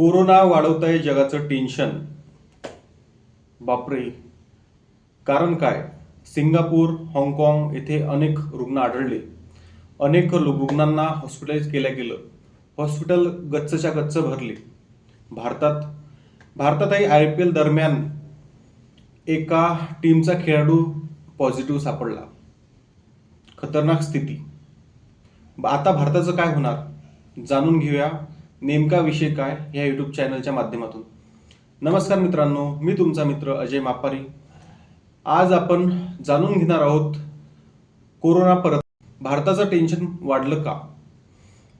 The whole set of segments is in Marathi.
कोरोना वाढवत आहे जगाचं टेन्शन बापरे. कारण काय? सिंगापूर हाँगकाँग येथे अनेक रुग्ण आढळले. अनेक रुग्णांना हॉस्पिटलाइज केल्या गेलं. हॉस्पिटल गच्चच्या गच्च भरले. भारतात भारतातही आय पी एल दरम्यान एका टीमचा खेळाडू पॉझिटिव्ह सापडला. खतरनाक स्थिती. आता भारताचं काय होणार? जाणून घेऊया नेमका विषय काय या यूट्यूब चॅनलच्या माध्यमातून. नमस्कार मित्रांनो मी तुमचा मित्र अजय मापारी आज आपण जाणून घेणार आहोत कोरोना परत भारताचं टेन्शन वाढलं का?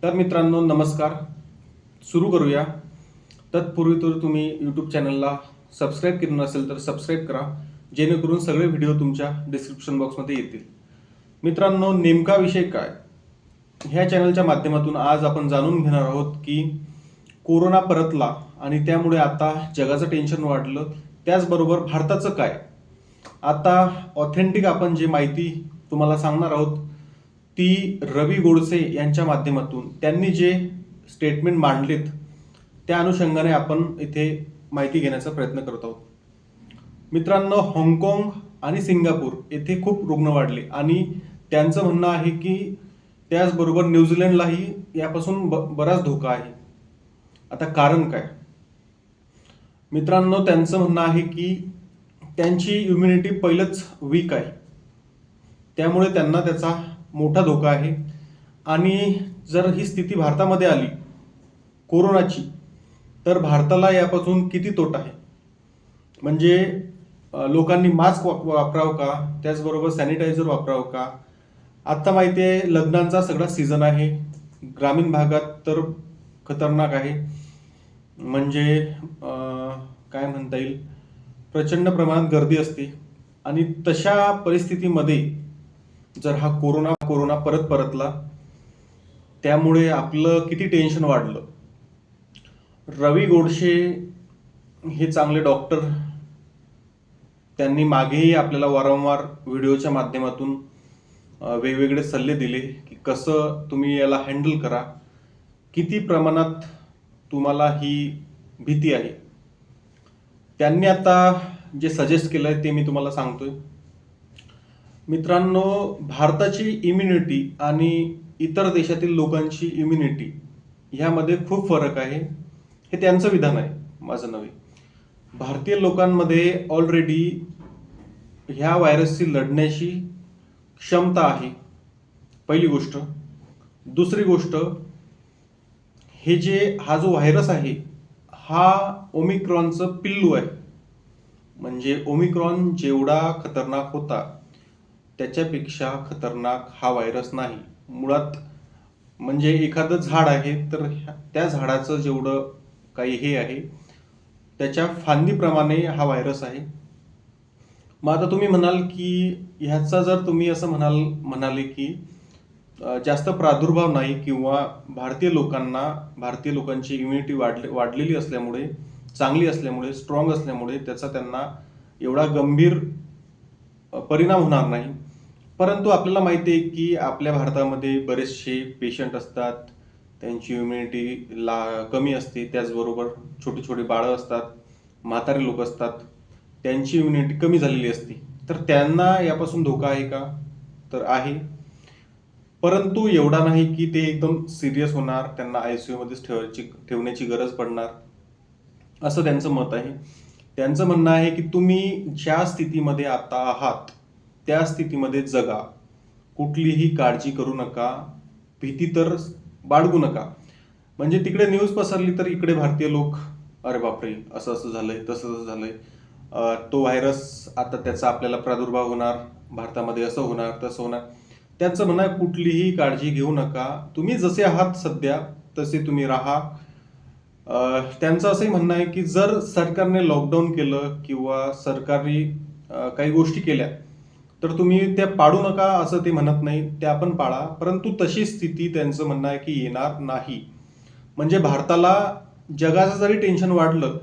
तर मित्रांनो नमस्कार. सुरू करूया. तत्पूर्वी तर तुम्ही यूट्यूब चॅनलला सबस्क्राईब केलं नसेल तर सबस्क्राईब करा जेणेकरून सगळे व्हिडिओ तुमच्या डिस्क्रिप्शन बॉक्समध्ये येतील. मित्रांनो नेमका विषय काय? ह्या चॅनलच्या माध्यमातून आज आपण जाणून घेणार आहोत की कोरोना परतला आणि त्यामुळे आता जगाचं टेन्शन वाढलं. त्याचबरोबर भारताचं काय? आता ऑथेंटिक आपण जे माहिती तुम्हाला सांगणार आहोत ती रवी गोडसे यांच्या माध्यमातून. त्यांनी जे स्टेटमेंट मांडलेत त्या अनुषंगाने आपण इथे माहिती घेण्याचा प्रयत्न करत आहोत. मित्रांनो हाँगकाँग आणि सिंगापूर येथे खूप रुग्ण वाढले आणि त्यांचं म्हणणं आहे की त्याचबरोबर न्यूझीलंडलाही यापासून ब बराच धोका आहे. आता कारण काय? मित्रांनो त्यांचं म्हणणं आहे की त्यांची इम्युनिटी पहिलंच वीक आहे. त्यामुळे त्यांना त्याचा मोठा धोका आहे. आणि जर ही स्थिती भारतामध्ये आली कोरोनाची तर भारताला यापासून किती तोटा आहे? म्हणजे लोकांनी मास्क वाप वापरावं का? त्याचबरोबर सॅनिटायझर वापरावं का? आत्ता माहिती आहे लग्नांचा सगळा सीझन आहे. ग्रामीण भागात तर खतरनाक आहे. म्हणजे काय म्हणता येईल? प्रचंड प्रमाणात गर्दी असते. आणि तशा परिस्थितीमध्ये जर हा कोरोना कोरोना परत परतला त्यामुळे आपलं किती टेन्शन वाढलं. रवी गोडशे हे चांगले डॉक्टर त्यांनी मागेही आपल्याला वारंवार व्हिडिओच्या माध्यमातून वेगवेगळे सल्ले दिले की कसं तुम्ही याला हँडल करा. किती प्रमाणात तुम्हाला ही भीती आहे. त्यांनी आता जे सजेस्ट केलं आहे ते मी तुम्हाला सांगतोय. मित्रांनो भारताची इम्युनिटी आणि इतर देशातील लोकांची इम्युनिटी ह्यामध्ये खूप फरक आहे. हे त्यांचं विधान आहे माझं नव्हे. भारतीय लोकांमध्ये ऑलरेडी ह्या व्हायरसशी लढण्याशी क्षमता आहे. पहिली गोष्ट. दुसरी गोष्ट हे जे हा जो व्हायरस आहे हा ओमिक्रॉनचं पिल्लू आहे. म्हणजे ओमिक्रॉन जेवढा खतरनाक होता त्याच्यापेक्षा खतरनाक हा व्हायरस नाही. मुळात म्हणजे एखादं झाड आहे तर त्या झाडाचं जेवढं काही हे आहे त्याच्या फांदीप्रमाणे हा व्हायरस आहे. मग आता तुम्ही म्हणाल की ह्याचा जर तुम्ही असं म्हणाल म्हणाले की जास्त प्रादुर्भाव नाही किंवा भारतीय लोकांना भारतीय लोकांची इम्युनिटी वाढले वाढलेली असल्यामुळे चांगली असल्यामुळे स्ट्रॉंग असल्यामुळे त्याचा त्यांना एवढा गंभीर परिणाम होणार नाही. परंतु आपल्याला माहिती आहे की आपल्या भारतामध्ये बरेचसे पेशंट असतात त्यांची इम्युनिटी ला कमी असते त्याचबरोबर छोटे छोटे बाळं असतात म्हातारे लोक असतात. त्यांची इम्युनिटी कमी झालेली असते. तर त्यांना यापासून धोका आहे का? तर आहे. परंतु एवढा नाही की ते एकदम सिरियस होणार त्यांना आय सी मध्येच ठेवायची ठेवण्याची गरज पडणार. असं त्यांचं मत आहे. त्यांचं म्हणणं आहे की तुम्ही ज्या स्थितीमध्ये आता आहात त्या स्थितीमध्ये जगा. कुठलीही काळजी करू नका. भीती तर बाळगू नका. म्हणजे तिकडे न्यूज पसरली तर इकडे भारतीय लोक अरे बापरे असं असं झालंय तसं तसं झालंय. तो व्हायरस आता त्याचा आपल्याला प्रादुर्भाव होणार भारतामध्ये असं होणार तसं होणार. त्यांचं म्हणणं आहे, कुठलीही काळजी घेऊ नका. तुम्ही जसे आहात सध्या तसे तुम्ही राहा. त्यांचं असंही म्हणणं आहे की जर सरकारने लॉकडाऊन केलं किंवा सरकारी काही गोष्टी केल्या तर तुम्ही त्या पाडू नका असं ते म्हणत नाही. त्या पण पाळा. परंतु तशी स्थिती त्यांचं म्हणणं आहे की येणार नाही. म्हणजे भारताला जगाचं जरी टेन्शन वाढलं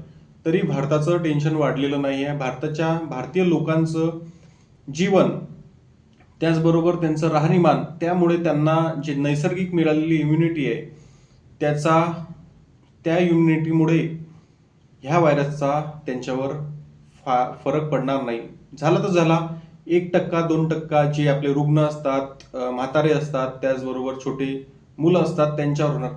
तरी भारताचं टेन्शन वाढलेलं नाही आहे भारताच्या भारतीय लोकांचं जीवन त्याचबरोबर त्यांचं राहणीमान त्यामुळे त्यांना जे नैसर्गिक मिळालेली इम्युनिटी आहे त्याचा त्या इम्युनिटीमुळे ह्या व्हायरसचा त्यांच्यावर फा फरक पडणार नाही. झाला तर झाला. एक टक्का दोन टक्का जे आपले रुग्ण असतात म्हातारे असतात त्याचबरोबर छोटे मुलं असतात त्यांच्यावर होणार.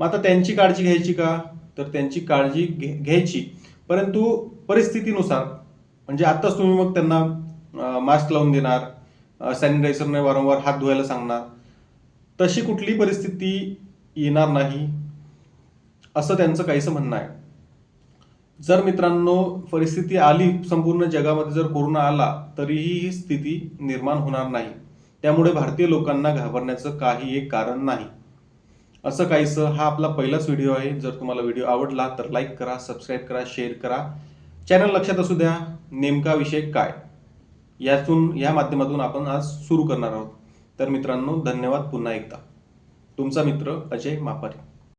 मग आता त्यांची काळजी घ्यायची का? तर त्यांची काळजी घे- घ्यायची. परंतु परिस्थितीनुसार म्हणजे आत्ताच तुम्ही मग त्यांना मास्क लावून देणार सॅनिटायझरने वारंवार हात धुवायला सांगणार तशी कुठली परिस्थिती येणार नाही असं त्यांचं काहीसं म्हणणं आहे. जर मित्रांनो परिस्थिती आली संपूर्ण जगामध्ये जर कोरोना आला तरीही ही स्थिती निर्माण होणार नाही. त्यामुळे भारतीय लोकांना घाबरण्याचं काही एक कारण नाही. असं काहीसं हा आपला पहिलाच व्हिडिओ आहे. जर तुम्हाला व्हिडिओ आवडला तर लाईक करा सबस्क्राईब करा शेअर करा. चॅनल लक्षात असू द्या नेमका विषय काय? यातून या माध्यमातून आपण आज सुरू करणार आहोत. तर मित्रांनो धन्यवाद पुन्हा एकदा. तुमचा मित्र अजय मापारी.